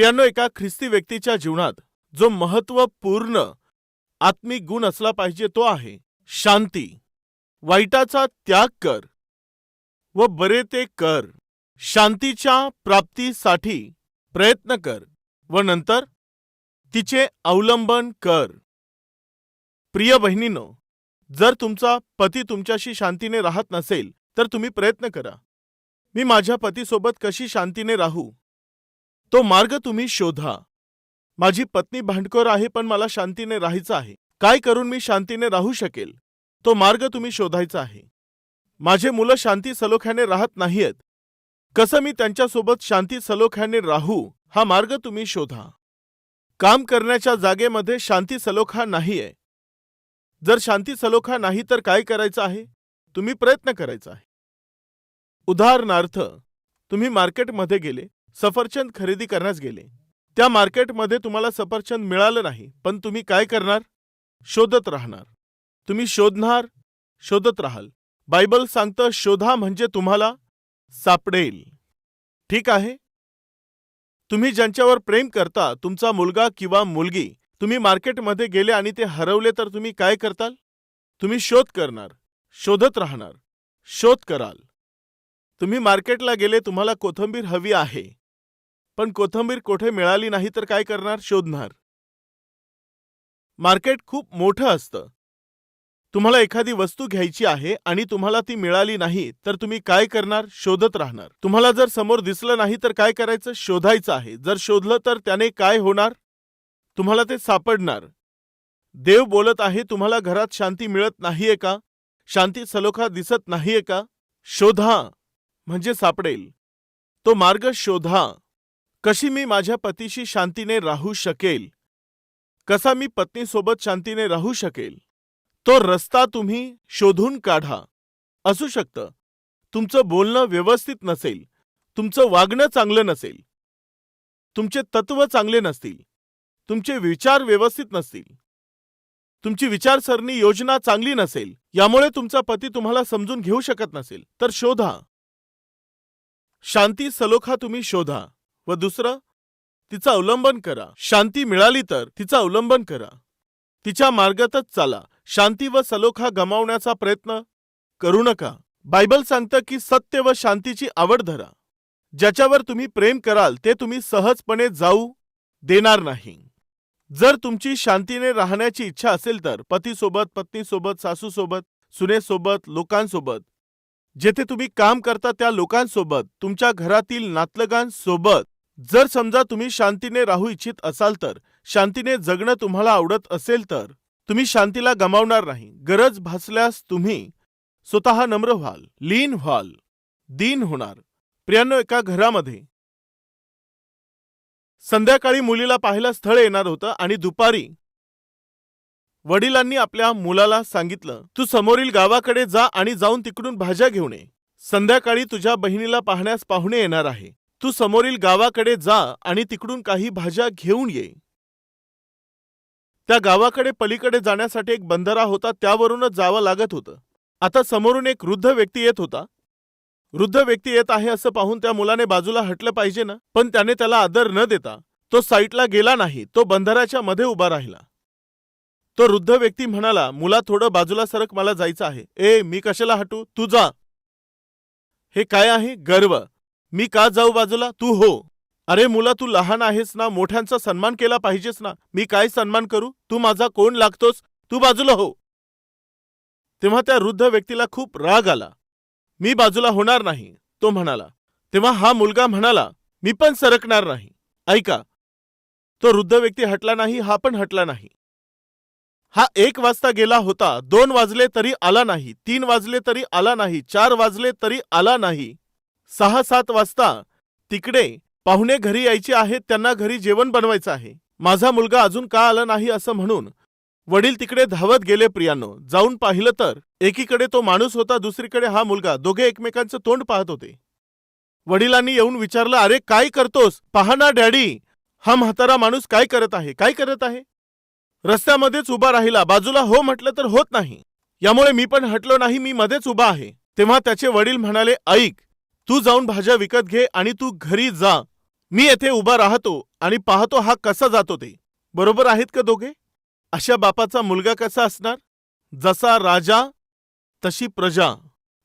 प्रियांनो एका ख्रिस्ती व्यक्तीच्या जीवनात जो महत्त्वपूर्ण आत्मिक गुण असला पाहिजे तो आहे शांती. वाईटाचा त्याग कर व बरे ते कर. शांतीच्या प्राप्तीसाठी प्रयत्न कर व नंतर तिचे अवलंबन कर. प्रिय बहिणीनो जर तुमचा पती तुमच्याशी शांतीने राहत नसेल तर तुम्ही प्रयत्न करा. मी माझ्या पतीसोबत कशी शांतीने राहू? तो मार्ग तुम्ही शोधा. माझी पत्नी भांडखोर आहे पण मला शांतीने राहायचं आहे. काय करून मी शांतीने राहू शकेल? तो मार्ग तुम्ही शोधायचा आहे. माझे मुलं शांती सलोख्याने राहत नाहीयेत. कसं मी त्यांच्यासोबत शांती सलोख्याने राहू हा मार्ग तुम्ही शोधा. काम करण्याच्या जागेमध्ये शांती सलोखा नाहीये. जर शांती सलोखा नाही तर काय करायचं आहे? तुम्ही प्रयत्न करायचा आहे. उदाहरणार्थ तुम्ही मार्केटमध्ये गेले. सफरचंद खरेदी करण्यास गेले. त्या मार्केटमध्ये तुम्हाला सफरचंद मिळालं नाही पण तुम्ही काय करणार? शोधत राहणार. तुम्ही शोधणार शोधत राहाल. बायबल सांगतं शोधा म्हणजे तुम्हाला सापडेल. ठीक आहे? तुम्ही ज्यांच्यावर प्रेम करता तुमचा मुलगा किंवा मुलगी तुम्ही मार्केटमध्ये गेले आणि ते हरवले तर तुम्ही काय करताल? तुम्ही शोध करणार शोधत राहणार शोध कराल. तुम्ही मार्केटला गेले तुम्हाला कोथंबीर हवी आहे. पण कोथंबीर कोठे मिळाली नाही तर काय करणार? शोधणार. मार्केट खूप मोठं असतं. तुम्हाला एखादी वस्तू घ्यायची आहे आणि तुम्हाला ती मिळाली नाही तर तुम्ही काय करणार? शोधत राहणार. तुम्हाला जर समोर दिसलं नाही तर काय करायचं? शोधायचं आहे. जर शोधलं तर त्याने काय होणार? तुम्हाला ते सापडणार. देव बोलत आहे तुम्हाला घरात शांती मिळत नाहीये का? शांती सलोखा दिसत नाहीये का? शोधा. म्हणजे सापडेल. तो मार्ग शोधा. कशी मी माझ्या पतीशी शांतीने राहू शकेल? कसा मी पत्नीसोबत शांतीने राहू शकेल? तो रस्ता तुम्ही शोधून काढा. असू शकतं. तुमचं बोलणं व्यवस्थित नसेल. तुमचं वागणं चांगलं नसेल. तुमचे तत्व चांगले नसतील. तुमचे विचार व्यवस्थित नसतील. तुमची विचारसरणी योजना चांगली नसेल. यामुळे तुमचा पती तुम्हाला समजून घेऊ शकत नसेल. तर शोधा. शांती सलोखा तुम्ही शोधा. व दुसरं तिचं अवलंबन करा. शांती मिळाली तर तिचं अवलंबन करा. तिच्या मार्गातच चाला. शांती व सलोखा गमावण्याचा प्रयत्न करू नका. बायबल सांगतं की सत्य व शांतीची आवड धरा. ज्याच्यावर तुम्ही प्रेम कराल ते तुम्ही सहजपणे जाऊ देणार नाही. जर तुमची शांतीने राहण्याची इच्छा असेल तर पतीसोबत पत्नीसोबत सासूसोबत सुनेसोबत लोकांसोबत जेथे तुम्ही काम करता त्या लोकांसोबत तुमच्या घरातील नातलगांसोबत जर समजा तुम्ही शांतीने राहू इच्छित असाल तर शांतीने जगणं तुम्हाला आवडत असेल तर तुम्ही शांतीला गमावणार नाही. गरज भासल्यास तुम्ही स्वतः नम्र व्हाल लीन व्हाल दीन होणार. प्रियांनो एका घरामध्ये संध्याकाळी मुलीला पाहायला स्थळ येणार होतं आणि दुपारी वडिलांनी आपल्या मुलाला सांगितलं तू समोरील गावाकडे जा आणि जाऊन तिकडून भाज्या घेऊन ये. संध्याकाळी तुझ्या बहिणीला पाहण्यास पाहुणे येणार आहे. तू समोरील गावाकडे जा आणि तिकडून काही भाज्या घेऊन ये. त्या गावाकडे पलीकडे जाण्यासाठी एक बंधारा होता त्यावरूनच जावं लागत होतं. आता समोरून एक वृद्ध व्यक्ती येत होता. वृद्ध व्यक्ती येत आहे असं पाहून त्या मुलाने बाजूला हटलं पाहिजे ना? पण त्याने त्याला आदर न देता तो साईटला गेला नाही तो बंधाऱ्याच्या मध्ये उभा राहिला. तो वृद्ध व्यक्ती म्हणाला मुला थोडं बाजूला सरक मला जायचं आहे. ए मी कशाला हटू? तू जा. हे काय आहे? गर्व. मी का जाऊ बाजूला? तू हो. अरे मुला तू लहान आहेस ना मोठ्यांचा सन्मान केला पाहिजेस ना. मी काय सन्मान करू? तू माझा कोण लागतोस? तू बाजूला हो. तेव्हा त्या वृद्ध व्यक्तीला खूप राग आला. मी बाजूला होणार नाही तो म्हणाला. तेव्हा हा मुलगा म्हणाला मी पण सरकणार नाही. ऐका. तो वृद्ध व्यक्ती हटला नाही हा पण हटला नाही. हा एक वाजता गेला होता दोन वाजले तरी आला नाही तीन वाजले तरी आला नाही चार वाजले तरी आला नाही. सहा सात वाजता तिकडे पाहुणे घरी यायचे आहेत त्यांना घरी जेवण बनवायचं आहे. माझा मुलगा अजून का आला नाही असं म्हणून वडील तिकडे धावत गेले प्रियानो. जाऊन पाहिलं तर एकीकडे तो माणूस होता दुसरीकडे हा मुलगा. दोघे एकमेकांचं तोंड पाहत होते. वडिलांनी येऊन विचारलं अरे काय करतोस? पहा ना डॅडी. हा म्हातारा माणूस काय करत आहे? काय करत आहे? रस्त्यामध्येच उभा राहिला. बाजूला हो म्हटलं तर होत नाही. यामुळे मी पण हटलो नाही. मी मध्येच उभा आहे. तेव्हा त्याचे वडील म्हणाले ऐक तू जाऊन भाज्या विकत घे आणि तू घरी जा. मी येथे उभा राहतो आणि पाहतो हा कसा जातो ते. बरोबर आहेत का दोघे? अशा बापाचा मुलगा कसा असणार? जसा राजा तशी प्रजा.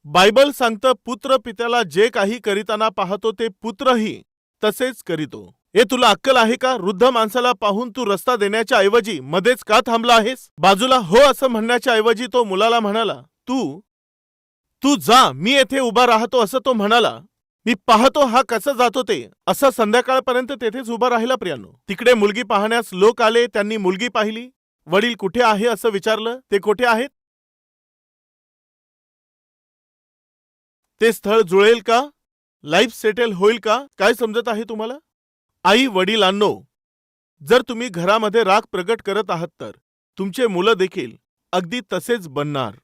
बायबल सांगतं पुत्र पित्याला जे काही करीताना पाहतो ते पुत्रही तसेच करीतो. ए तुला अक्कल आहे का? वृद्ध माणसाला पाहून तू रस्ता देण्याच्या ऐवजी मध्येच का थांबला आहेस? बाजूला हो असं म्हणण्याच्या ऐवजी तो मुलाला म्हणाला तू तू जा मी येथे उभा राहतो असं तो म्हणाला. मी पाहतो हा कसा जातो ते असं संध्याकाळपर्यंत तेथेच उभा राहिला प्रियानो. तिकडे मुलगी पाहण्यास लोक आले त्यांनी मुलगी पाहिली. वडील कुठे आहे असं विचारलं ते कुठे आहेत? ते स्थळ जुळेल का? लाईफ सेटल होईल का? काय समजत आहे तुम्हाला? आई वडिलांनो जर तुम्ही घरामध्ये राग प्रगट करत आहात तर तुमचे मुलं देखील अगदी तसेच बनणार.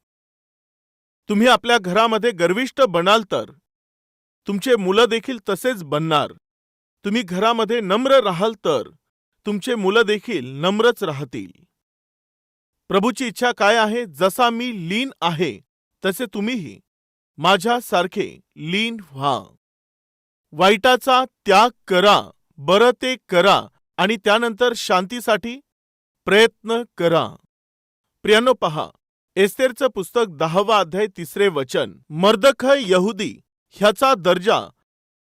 तुम्ही आपल्या घरामध्ये गर्विष्ठ बनाल तर. तुमचे मुलं देखील तसेच बनणार. तुम्ही घरामध्ये नम्र राहाल तर. तुमचे मुलं देखील नम्रच राहतील. प्रभूची इच्छा काय आहे? जसा मी लीन आहे तसे तुम्हीही. माझ्यासारखे लीन व्हा. वाईटाचा त्याग करा. बरं ते करा. आणि त्यानंतर शांतीसाठी प्रयत्न करा. प्रियानो पहा. एस्तेरचं पुस्तक दहावा अध्याय तिसरे वचन मर्दख यहुदी ह्याचा दर्जा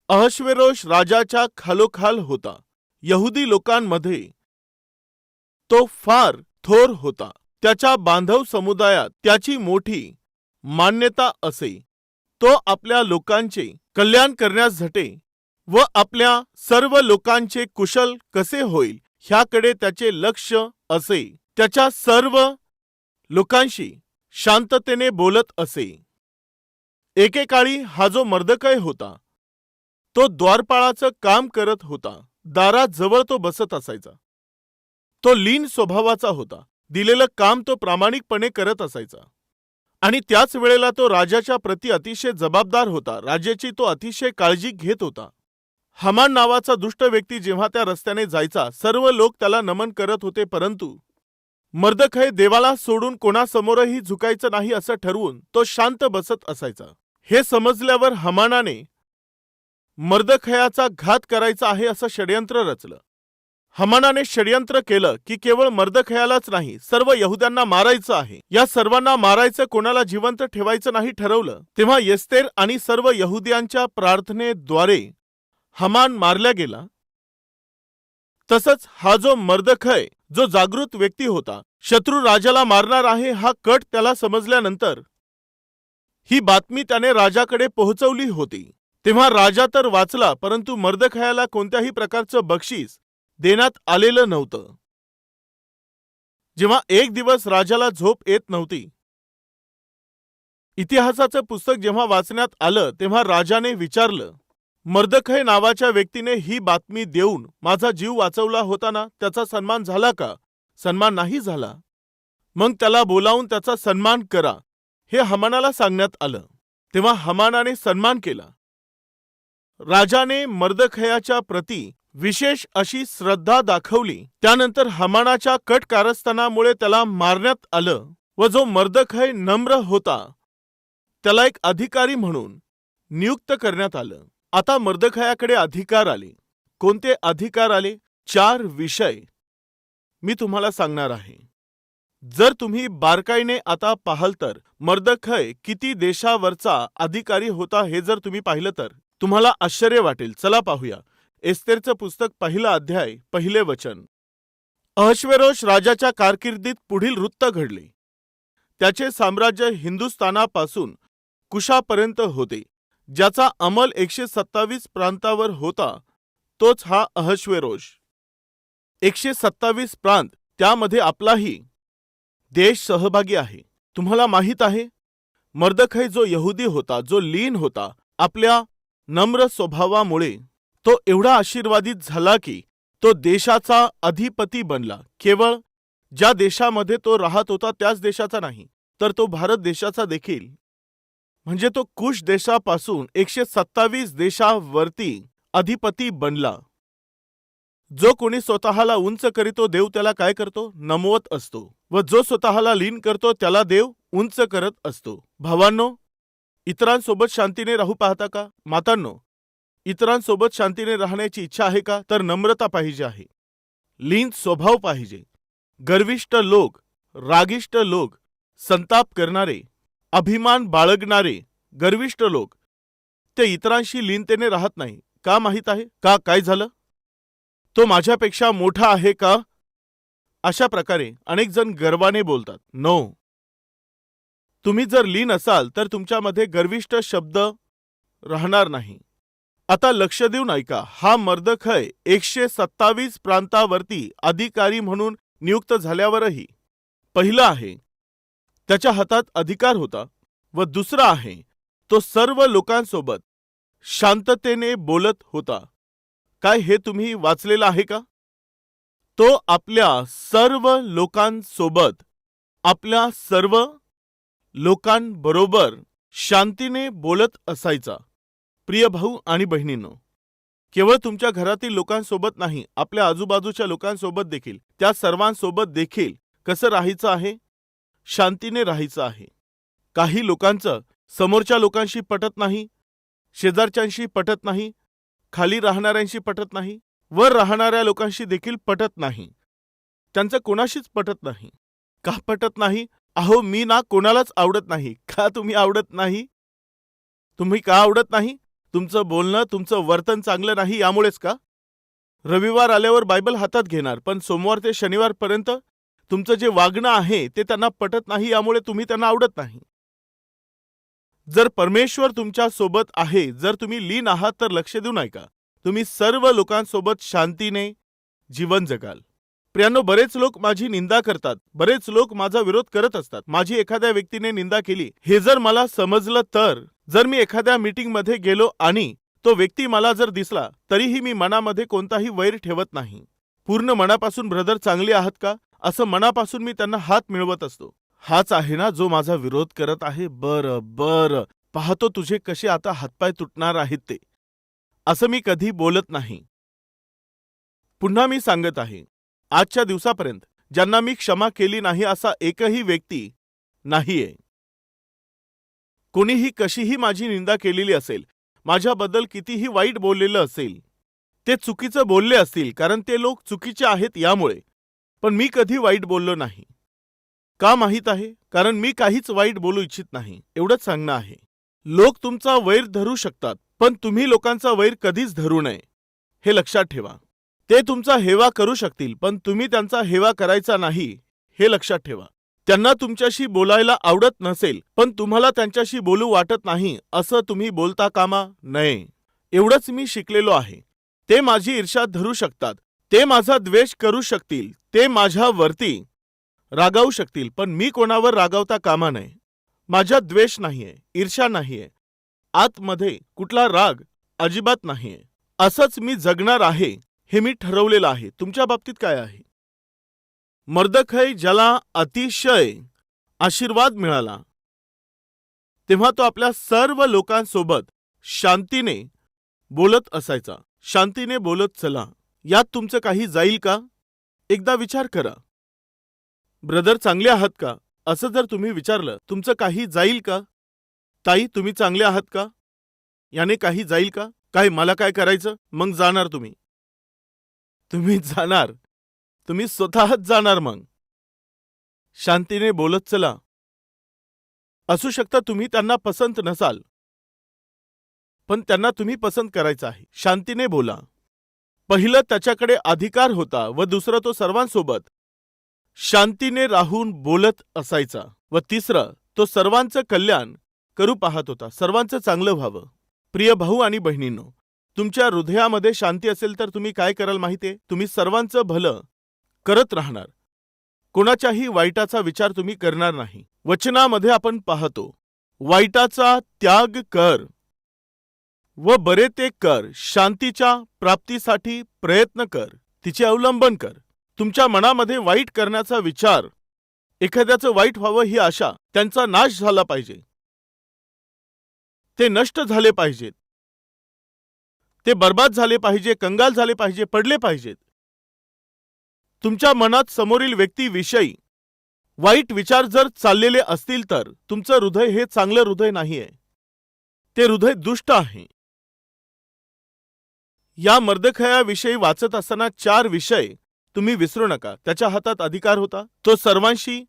अहश्वेरोश राजाच्या खालोखाल होता. यहुदी लोकांमध्ये तो फार थोर होता. त्याच्या बांधव समुदायात त्याची मोठी मान्यता असे. तो आपल्या लोकांचे कल्याण करण्यास झटे व आपल्या सर्व लोकांचे कुशल कसे होईल ह्याकडे त्याचे लक्ष असे. त्याच्या सर्व लोकांशी शांततेने बोलत असे. एकेकाळी हा जो मर्दकय होता तो द्वारपाळाचं काम करत होता दारात जवळ तो बसत असायचा. तो लीन स्वभावाचा होता दिलेलं काम तो प्रामाणिकपणे करत असायचा. आणि त्याच वेळेला तो राजाच्या प्रती अतिशय जबाबदार होता राजाची तो अतिशय काळजी घेत होता. हमान नावाचा दुष्ट व्यक्ती जेव्हा त्या रस्त्याने जायचा सर्व लोक त्याला नमन करत होते परंतु मर्दखय देवाला सोडून कोणासमोरही झुकायचं नाही असं ठरवून तो शांत बसत असायचा. हे समजल्यावर हमानाने मर्दखयाचा घात करायचा आहे असं षडयंत्र रचलं. हमानाने षडयंत्र केलं की केवळ मर्दखयालाच नाही सर्व यहुद्यांना मारायचं आहे. या सर्वांना मारायचं कोणाला जिवंत ठेवायचं नाही ठरवलं तेव्हा येस्तेर आणि सर्व यहुदियांच्या प्रार्थनेद्वारे हमान मारल्या गेला. तसंच हा जो मर्दखय जो जागृत व्यक्ती होता शत्रू राजाला मारणार आहे हा कट त्याला समजल्यानंतर ही बातमी त्याने राजाकडे पोहोचवली होती. तेव्हा राजा तर वाचला परंतु मर्दखयाला कोणत्याही प्रकारचं बक्षीस देण्यात आलेलं नव्हतं. जेव्हा एक दिवस राजाला झोप येत नव्हती इतिहासाचं पुस्तक जेव्हा वाचण्यात आलं तेव्हा राजाने विचारलं मर्दखय नावाच्या व्यक्तीने ही बातमी देऊन माझा जीव वाचवला होता ना त्याचा सन्मान झाला का? सन्मान नाही झाला. मग त्याला बोलावून त्याचा सन्मान करा हे हमानाला सांगण्यात आलं. तेव्हा हमानाने सन्मान केला. राजाने मर्दखयाच्या प्रती विशेष अशी श्रद्धा दाखवली. त्यानंतर हमानाच्या कट कारस्थानामुळे त्याला मारण्यात आलं व जो मर्दखय नम्र होता त्याला एक अधिकारी म्हणून नियुक्त करण्यात आलं. आता मर्दखयाकडे अधिकार आले. कोणते अधिकार आले? चार विषय मी तुम्हाला सांगणार आहे. जर तुम्ही बारकाईने आता पाहाल तर मर्दखय किती देशावरचा अधिकारी होता हे जर तुम्ही पाहिलं तर तुम्हाला आश्चर्य वाटेल. चला पाहूया. एस्तेरचं पुस्तक पहिला अध्याय पहिले वचन. अहश्वेरोश राजाच्या कारकिर्दीत पुढील वृत्त घडले. त्याचे साम्राज्य हिंदुस्थानापासून कुशापर्यंत होते. ज्याचा अंमल एकशे सत्तावीस प्रांतावर होता तोच हा अहश्वेरोश एकशे सत्तावीस प्रांत त्यामध्ये आपलाही देश सहभागी आहे. तुम्हाला माहीत आहे? मर्दखै जो यहुदी होता जो लीन होता आपल्या नम्र स्वभावामुळे तो एवढा आशीर्वादित झाला की तो देशाचा अधिपती बनला. केवळ ज्या देशामध्ये तो राहत होता त्याच देशाचा नाही तर तो भारत देशाचा देखील. म्हणजे तो कुश देशापासून एकशे सत्तावीस देशावरती अधिपती बनला. जो कोणी स्वतःला उंच करीतो देव त्याला काय करतो? नमवत असतो. व जो स्वतःला लीन करतो त्याला देव उंच करत असतो. भावांनो इतरांसोबत शांतीने राहू पाहता का? मातांनो इतरांसोबत शांतीने राहण्याची इच्छा आहे का? तर नम्रता पाहिजे आहे. लीन स्वभाव पाहिजे. गर्विष्ट लोक रागिष्ट लोक संताप करणारे अभिमान बाळगणारे गर्विष्ठ लोक. ते इतरांशी लीनतेने राहत नाही. का माहीत आहे? का काय झालं? तो माझ्यापेक्षा मोठा आहे का? अशा प्रकारे अनेक जण गर्वाने बोलतात. नो. तुम्ही जर लीन असाल तर तुमच्यामध्ये गर्विष्ट शब्द राहणार नाही. आता लक्ष देऊन ऐका. हा मर्दखय एकशे सत्तावीस प्रांतावरती अधिकारी म्हणून नियुक्त झाल्यावरही. पहिलं आहे त्याच्या हातात अधिकार होता व दुसरा आहे तो सर्व लोकांसोबत शांततेने बोलत होता. काय हे तुम्ही वाचलेलं आहे का? तो आपल्या सर्व लोकांसोबत आपल्या सर्व लोकांबरोबर शांतीने बोलत असायचा. प्रिय भाऊ आणि बहिणींनो केवळ तुमच्या घरातील लोकांसोबत नाही आपल्या आजूबाजूच्या लोकांसोबत देखील त्या सर्वांसोबत देखील कसं राहायचं आहे? शांतीने राहायचं आहे. काही लोकांचं समोरच्या लोकांशी पटत नाही शेजारच्यांशी पटत नाही खाली राहणाऱ्यांशी पटत नाही वर राहणाऱ्या लोकांशी देखील पटत नाही. त्यांचं कोणाशीच पटत नाही. का पटत नाही? अहो मी ना कोणालाच आवडत नाही. का तुम्ही आवडत नाही? तुम्ही का आवडत नाही? तुमचं बोलणं तुमचं वर्तन चांगलं नाही यामुळेच का? रविवार आल्यावर बायबल हातात घेणार पण सोमवार ते शनिवारपर्यंत तुमचं जे वागणं आहे ते त्यांना पटत नाही यामुळे तुम्ही त्यांना आवडत नाही. जर परमेश्वर तुमच्यासोबत आहे जर तुम्ही लीन आहात तर लक्ष देऊ नका. तुम्ही सर्व लोकांसोबत शांतीने जीवन जगाल. प्रियानो बरेच लोक माझी निंदा करतात. बरेच लोक माझा विरोध करत असतात. माझी एखाद्या व्यक्तीने निंदा केली. हे जर मला समजलं तर जर मी एखाद्या मीटिंगमध्ये गेलो आणि तो व्यक्ती मला जर दिसला तरीही मी मनामध्ये कोणताही वैर ठेवत नाही. पूर्ण मनापासून ब्रदर चांगले आहात का? असं मनापासून मी त्यांना हात मिळवत असतो. हाच आहे ना जो माझा विरोध करत आहे? बर बर. पाहतो तुझे कसे आता हातपाय तुटणार आहेत ते. असं मी कधी बोलत नाही. पुन्हा मी सांगत आहे. आजच्या दिवसापर्यंत ज्यांना मी क्षमा केली नाही असा एकही व्यक्ती नाहीये. कोणीही कशीही माझी निंदा केलेली असेल माझ्याबद्दल कितीही वाईट बोललेलं असेल ते चुकीचं बोलले असतील कारण ते लोक चुकीचे आहेत यामुळे. पण मी कधी वाईट बोललो नाही. का माहीत आहे? कारण मी काहीच वाईट बोलू इच्छित नाही. एवढंच सांगणं आहे. लोक तुमचा वैर धरू शकतात पण तुम्ही लोकांचा वैर कधीच धरू नये. हे लक्षात ठेवा. ते तुमचा हेवा करू शकतील पण तुम्ही त्यांचा हेवा करायचा नाही हे लक्षात ठेवा. त्यांना तुमच्याशी बोलायला आवडत नसेल पण तुम्हाला त्यांच्याशी बोलू वाटत नाही असं तुम्ही बोलता कामा नये. एवढंच मी शिकलेलो आहे. ते माझी ईर्षा धरू शकतात ते माझा द्वेष करू शकतील ते माझ्यावरती रागावू शकतील पण मी कोणावर रागावता कामा नये. माझ्यात द्वेष नाहीये ईर्षा नाहीये. आतमध्ये कुठला राग अजिबात नाहीये. असंच मी जगणार आहे हे मी ठरवलेलं आहे. तुमच्या बाबतीत काय आहे? मर्दखय ज्याला अतिशय आशीर्वाद मिळाला तेव्हा तो आपल्या सर्व लोकांसोबत शांतीने बोलत असायचा. शांतीने बोलत चला. यात तुमचं काही जाईल का? एकदा विचार करा. ब्रदर चांगले आहात का? असं जर तुम्ही विचारलं तुमचं काही जाईल का? ताई तुम्ही चांगले आहात का? याने काही जाईल का? काय मला काय करायचं? मग जाणार तुम्ही. तुम्ही जाणार. तुम्ही स्वतःच जाणार मग. शांतीने बोलत चला. असू शकता तुम्ही त्यांना पसंत नसाल. पण त्यांना तुम्ही पसंत करायचं आहे. शांतीने बोला. पहिलं त्याच्याकडे अधिकार होता व दुसरं तो सर्वांसोबत. शांतीने राहून बोलत असायचा व तिसरं तो सर्वांचं कल्याण करू पाहत होता. सर्वांचं चांगलं व्हावं. प्रिय भाऊ आणि बहिणींनो तुमच्या हृदयामध्ये शांती असेल तर तुम्ही काय कराल माहितीये? तुम्ही सर्वांचं भलं करत राहणार. कोणाच्याही वाईटाचा विचार तुम्ही करणार नाही. वचनामध्ये आपण पाहतो वाईटाचा त्याग कर. व बरे ते कर शांतीच्या प्राप्तीसाठी प्रयत्न कर. तिचे अवलंबन कर. तुमच्या मनामध्ये वाईट करण्याचा विचार. एखाद्याचं वाईट व्हावं ही आशा त्यांचा नाश झाला पाहिजे. ते नष्ट झाले पाहिजेत. ते बर्बाद झाले पाहिजे कंगाल झाले पाहिजे पडले पाहिजेत. तुमच्या मनात समोरील व्यक्तीविषयी वाईट विचार जर चाललेले असतील तर तुमचं हृदय हे चांगलं हृदय नाहीये. ते हृदय दुष्ट आहे. या मर्दखयाविषयी वाचत असताना चार विषय तुम्ही विसरू नका. त्याच्या हातात अधिकार होता. तो सर्वांशी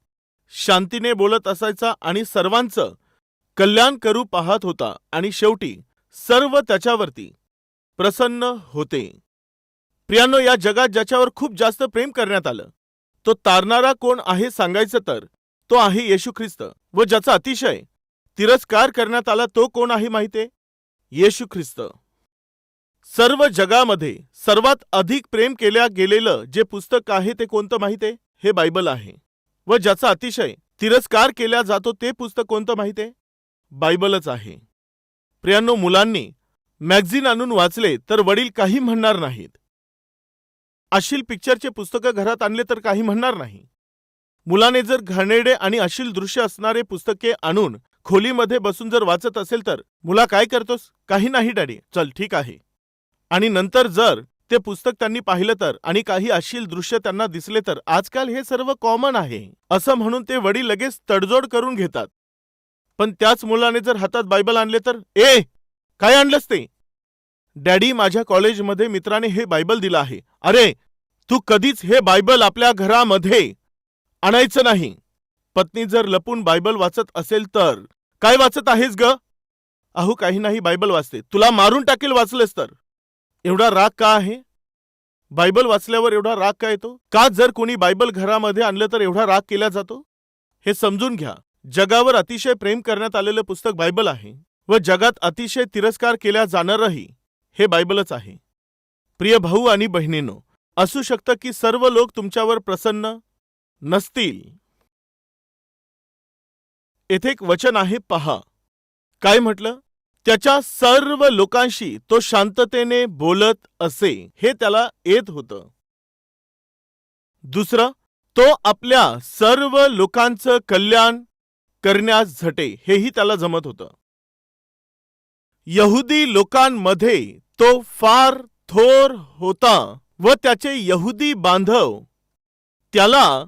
शांतीने बोलत असायचा आणि सर्वांचं कल्याण करू पाहत होता आणि शेवटी सर्व त्याच्यावरती प्रसन्न होते. प्रियानो या जगात ज्याच्यावर खूप जास्त प्रेम करण्यात आलं तो तारणारा कोण आहे सांगायचं तर तो आहे येशू ख्रिस्त व ज्याचा अतिशय तिरस्कार करण्यात आला तो कोण आहे माहिती येशू ख्रिस्त. सर्व जगामध्ये सर्वात अधिक प्रेम केल्या गेलेलं जे पुस्तक आहे ते कोणतं माहितीये हे बायबल आहे. व ज्याचा अतिशय तिरस्कार केला जातो ते पुस्तक कोणतं माहितीये बायबलच आहे. प्रियांनो मुलांनी मॅगझिन आणून वाचले तर वडील काही म्हणणार नाहीत. अशील पिक्चरचे पुस्तकं घरात आणले तर काही म्हणणार नाही. मुलाने जर घाणेडे आणि अशील दृश्य असणारे पुस्तके आणून खोलीमध्ये बसून जर वाचत असेल तर मुला काय करतोस? काही नाही डॅडी. चल ठीक आहे. आणि नंतर जर ते पुस्तक त्यांनी पाहिलं तर आणि काही अशील दृश्य त्यांना दिसले तर आजकाल हे सर्व कॉमन आहे. असं म्हणून ते वडील लगेच तडजोड करून घेतात. पण त्याच मुलाने जर हातात बायबल आणले तर ए काय आणलंस ते? डॅडी माझ्या कॉलेजमध्ये मित्राने हे बायबल दिलं आहे. अरे तू कधीच हे बायबल आपल्या घरामध्ये आणायचं नाही. पत्नी जर लपून बायबल वाचत असेल तर काय वाचत आहेस ग? अहो काही नाही बायबल वाचते. तुला मारून टाकेल वाचलेस तर. एवढा राग का आहे? बायबल वाचल्यावर एवढा राग का येतो? का जर कोणी बायबल घरामध्ये आणलं तर एवढा राग केला जातो? हे समजून घ्या. जगावर अतिशय प्रेम करण्यात आलेलं पुस्तक बायबल आहे व जगात अतिशय तिरस्कार केल्या जाणारही हे बायबलच आहे. प्रिय भाऊ आणि बहिणींनो असू शकतं की सर्व लोक तुमच्यावर प्रसन्न नसतील. येथे एक वचन आहे पहा. काय म्हटलं? त्याच्या सर्व लोकांशी तो शांततेने बोलत असे हे त्याला येत होतं. दुसरं तो आपल्या सर्व लोकांचं कल्याण करण्यास झटे हेही त्याला जमत होतं. यहुदी लोकांमध्ये तो फार थोर होता व त्याचे यहुदी बांधव त्याला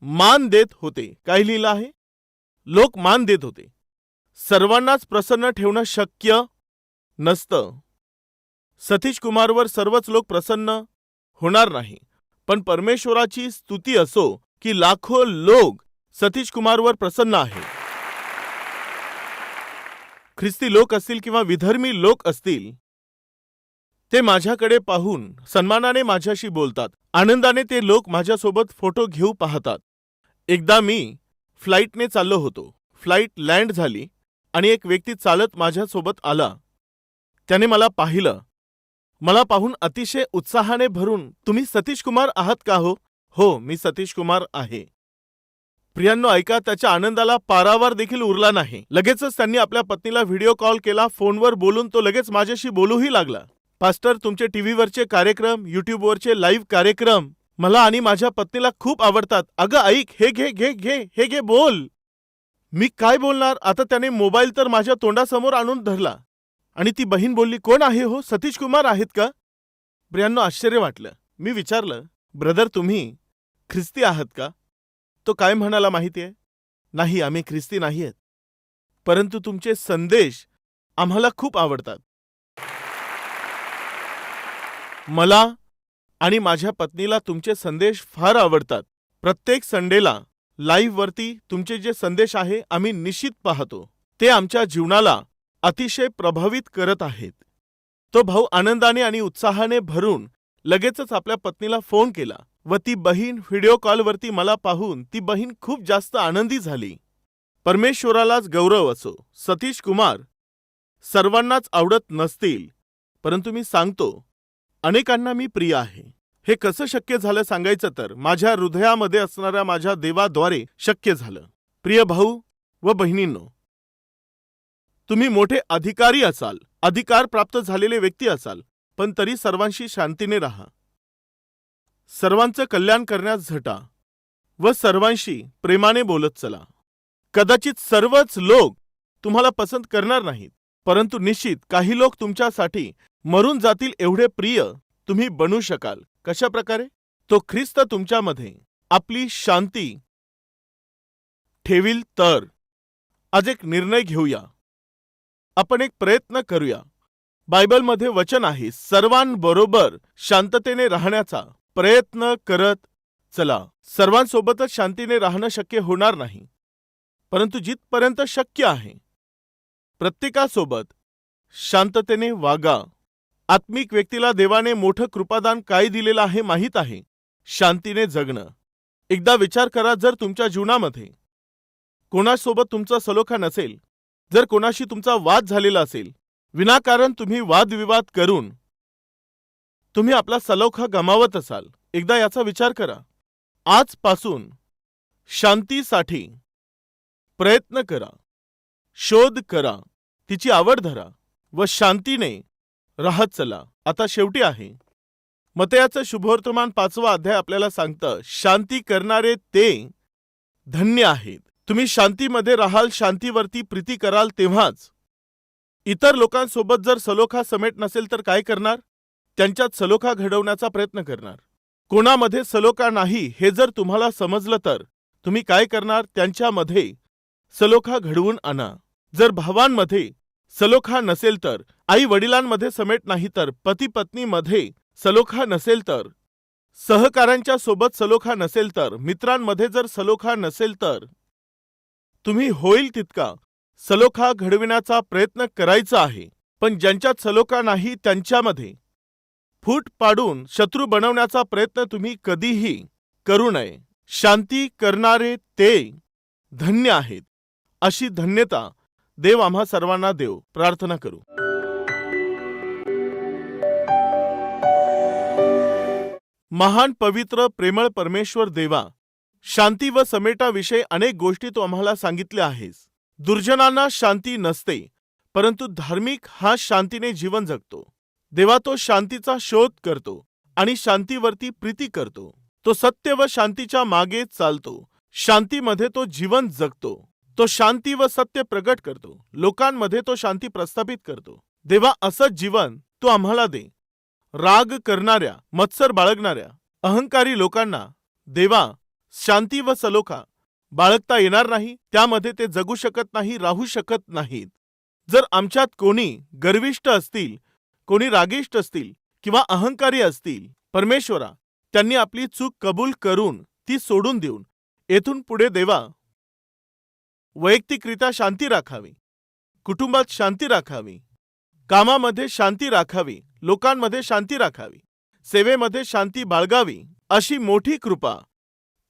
मान देत होते. काय लिहिलं आहे? लोक मान देत होते. सर्वांनाच प्रसन्न ठेवणं शक्य नसतं. सतीश कुमारवर सर्वच लोक प्रसन्न होणार नाही. पण परमेश्वराची स्तुती असो की लाखो लोक सतीश कुमारवर प्रसन्न आहे ख्रिस्ती लोक असतील किंवा विधर्मी लोक असतील ते माझ्याकडे पाहून सन्मानाने माझ्याशी बोलतात. आनंदाने ते लोक माझ्यासोबत फोटो घेऊ पाहतात. एकदा मी फ्लाईटने चाललो होतो. फ्लाईट लँड झाली. आणि एक व्यक्ती चालत माझ्यासोबत आला. त्याने मला पाहिलं. मला पाहून अतिशय उत्साहाने भरून तुम्ही सतीश कुमार आहात का हो? हो मी सतीश कुमार आहे. प्रियांनो ऐका त्याच्या आनंदाला पारावार देखील उरला नाही. लगेचच त्यांनी आपल्या पत्नीला व्हिडिओ कॉल केला फोनवर बोलून तो लगेच माझ्याशी बोलूही लागला. पास्टर तुमचे टीव्हीवरचे कार्यक्रम युट्यूबवरचे लाईव्ह कार्यक्रम मला आणि माझ्या पत्नीला खूप आवडतात. अगं ऐक हे घे घे घे हे घे बोल. मी काय बोलणार? आता त्याने मोबाईल तर माझ्या तोंडासमोर आणून धरला. आणि ती बहीण बोलली कोण आहे हो? सतीश कुमार आहेत का? प्रियांनो आश्चर्य वाटलं. मी विचारलं ब्रदर तुम्ही ख्रिस्ती आहात का? तो काय म्हणाला माहितीये? नाही आम्ही ख्रिस्ती नाही आहेत परंतु तुमचे संदेश आम्हाला खूप आवडतात. मला आणि माझ्या पत्नीला तुमचे संदेश फार आवडतात. प्रत्येक संडेला लाईव्ह वरती तुमचे जे संदेश आहे आम्ही निश्चित पाहतो. ते आमच्या जीवनाला अतिशय प्रभावित करत आहेत. तो भाऊ आनंदाने आणि उत्साहाने भरून लगेचच आपल्या पत्नीला फोन केला व ती बहीण व्हिडिओ कॉलवरती मला पाहून ती बहीण खूप जास्त आनंदी झाली. परमेश्वरालाच गौरव असो सतीश कुमार सर्वांनाच आवडत नसतील परंतु मी सांगतो अनेकांना मी प्रिय आहे. हे कसं शक्य झालं सांगायचं तर माझ्या हृदयामध्ये असणाऱ्या माझ्या देवाद्वारे शक्य झालं. प्रिय भाऊ व बहिणींनो तुम्ही मोठे अधिकारी असाल अधिकार प्राप्त झालेले व्यक्ती असाल पण तरी सर्वांशी शांतीने राहा. सर्वांचं कल्याण करण्यास झटा व सर्वांशी प्रेमाने बोलत चला. कदाचित सर्वच लोक तुम्हाला पसंत करणार नाहीत परंतु निश्चित काही लोक तुमच्यासाठी मरून जातील एवढे प्रिय तुम्ही बनू शकाल. कशा प्रकारे तो ख्रिस्त तुमच्यामध्ये आपली शांती ठेवील तर. आज एक निर्णय घेऊया. आपण एक प्रयत्न करूया. बायबलमध्ये वचन आहे सर्वांबरोबर शांततेने राहण्याचा प्रयत्न करत चला. सर्वांसोबतच शांतीने राहणं शक्य होणार नाही. परंतु जिथपर्यंत शक्य आहे प्रत्येकासोबत शांततेने वागा. आत्मिक व्यक्तीला देवाने मोठं कृपादान काय दिलेलं आहे माहीत आहे. शांतीने जगणं. एकदा विचार करा जर तुमच्या जीवनामध्ये कोणासोबत तुमचा सलोखा नसेल जर कोणाशी तुमचा वाद झालेला असेल विनाकारण तुम्ही वादविवाद करून तुम्ही आपला सलोखा गमावत असाल एकदा याचा विचार करा. आजपासून शांतीसाठी प्रयत्न करा. शोध करा. तिची आवड धरा व शांतीने राहत चला. आता शेवटी आहे. मतयाचं शुभवर्तमान पाचवा अध्याय आपल्याला सांगतं शांती करणारे ते धन्य आहेत. तुम्ही शांतीमध्ये राहाल शांतीवरती प्रीती कराल तेव्हाच. इतर लोकांसोबत जर सलोखा समेट नसेल तर काय करणार? त्यांच्यात सलोखा घडवण्याचा प्रयत्न करणार. कोणामध्ये सलोखा नाही हे जर तुम्हाला समजलं तर तुम्ही काय करणार? त्यांच्यामध्ये सलोखा घडवून आणा. जर भावांमध्ये सलोखा नसेल तर. आई वडिलांमध्ये समेट नाही तर. पती पत्नीमध्ये सलोखा नसेल तर. सहकाऱ्यांच्या सोबत सलोखा नसेल तर. मित्रांमध्ये जर सलोखा नसेल तर. तुम्ही होईल तितका. सलोखा घडविण्याचा प्रयत्न करायचा आहे. पण ज्यांच्यात सलोखा नाही त्यांच्यामध्ये फूट पाडून शत्रू बनवण्याचा प्रयत्न तुम्ही कधीही करू नये. शांती करणारे ते धन्य आहेत. अशी धन्यता देव आम्हा सर्वांना देव. प्रार्थना करू. महान पवित्र प्रेमळ परमेश्वर देवा शांती व समेटाविषयी अनेक गोष्टी तू आम्हाला सांगितल्या आहेस. दुर्जनांना शांती नसते परंतु धार्मिक हा शांतीने जीवन जगतो. देवा तो शांतीचा शोध करतो आणि शांतीवरती प्रीती करतो. तो सत्य व शांतीच्या मागे चालतो. शांतीमध्ये तो जीवन जगतो. तो शांती व सत्य प्रगट करतो. लोकांमध्ये तो शांती प्रस्थापित करतो. देवा असं जीवन तू आम्हाला दे. राग करणाऱ्या मत्सर बाळगणाऱ्या अहंकारी लोकांना देवा शांती व सलोखा बाळगता येणार नाही त्यामध्ये ते जगू शकत नाही राहू शकत नाहीत. जर आमच्यात कोणी गर्विष्ट असतील कोणी रागिष्ट असतील किंवा अहंकारी असतील परमेश्वरा त्यांनी आपली चूक कबूल करून ती सोडून देऊन येथून पुढे देवा वैयक्तिकरित्या शांती राखावी. कुटुंबात शांती राखावी. कामामध्ये शांती राखावी. लोकांमध्ये शांती राखावी. सेवेमध्ये शांती बाळगावी. अशी मोठी कृपा.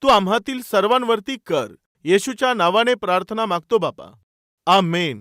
तू आम्हातील सर्वांवरती कर. येशूच्या नावाने प्रार्थना मागतो बापा. आमेन.